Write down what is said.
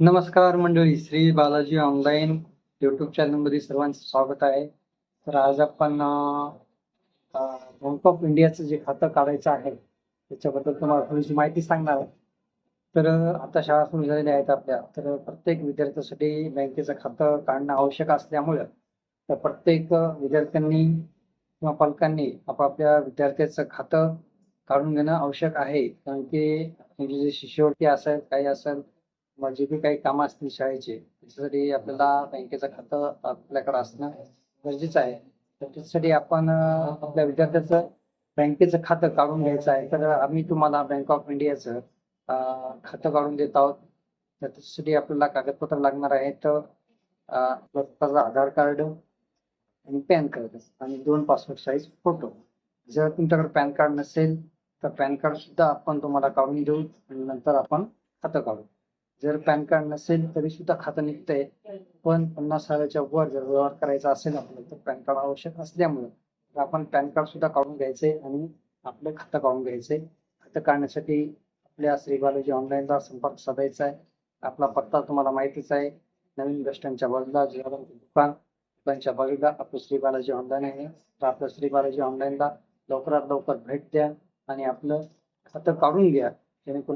नमस्कार मंडळी Shri Balaji online YouTube चॅनलमध्ये सर्वांचं स्वागत आहे. तर आज आपण बँक ऑफ इंडियाचं जे खातं काढायचं आहे त्याच्याबद्दल तुम्हाला थोडीशी माहिती सांगणार आहे. तर आता शाळा सुरू झालेल्या आहेत आपल्या. तर प्रत्येक विद्यार्थ्यासाठी बँकेचं खातं काढणं आवश्यक असल्यामुळं तर प्रत्येक विद्यार्थ्यांनी किंवा पालकांनी आपापल्या विद्यार्थ्याचं खातं काढून घेणं आवश्यक आहे. कारण की म्हणजे जे शिष्यवृत्ती असेल काही असेल म्हणजे जे बी काही कामं असतील शाळेचे त्याच्यासाठी आपल्याला बँकेचं खातं आपल्याकडे असणं गरजेचं आहे. तर त्याच्यासाठी आपण आपल्या विद्यार्थ्याचं बँकेचं खातं काढून घ्यायचं आहे. तर आम्ही तुम्हाला बँक ऑफ इंडियाचं खातं काढून देत आहोत. तर त्याच्यासाठी आपल्याला कागदपत्र लागणार आहेत. स्वतःचं आधार कार्ड आणि पॅन कार्ड आणि दोन पासपोर्ट साईज फोटो. जर तुमच्याकडे पॅन कार्ड नसेल तर पॅन कार्ड सुद्धा आपण तुम्हाला काढून देऊ आणि नंतर आपण खातं काढू. जर पॅन कार्ड नसेल तरी सुद्धा खातं निघतंय. पण पन्नास हजाराच्या वर जर व्यवहार करायचा असेल आपल्याला तर पॅन कार्ड आवश्यक असल्यामुळे तर आपण पॅन कार्ड सुद्धा काढून घ्यायचंय आणि आपलं खातं काढून घ्यायचंय. खातं काढण्यासाठी आपल्या श्री बालाजी ऑनलाईनला संपर्क साधायचा आहे. आपला पत्ता तुम्हाला माहितीच आहे. नवीन बस स्टँडच्या बाजूला दुकान. दुकानच्या बाजूला आपलं श्री बालाजी ऑनलाईन आहे. तर आपलं श्री बालाजी ऑनलाईनला लवकरात लवकर भेट द्या आणि आपलं खातं काढून घ्या. जेणेकरून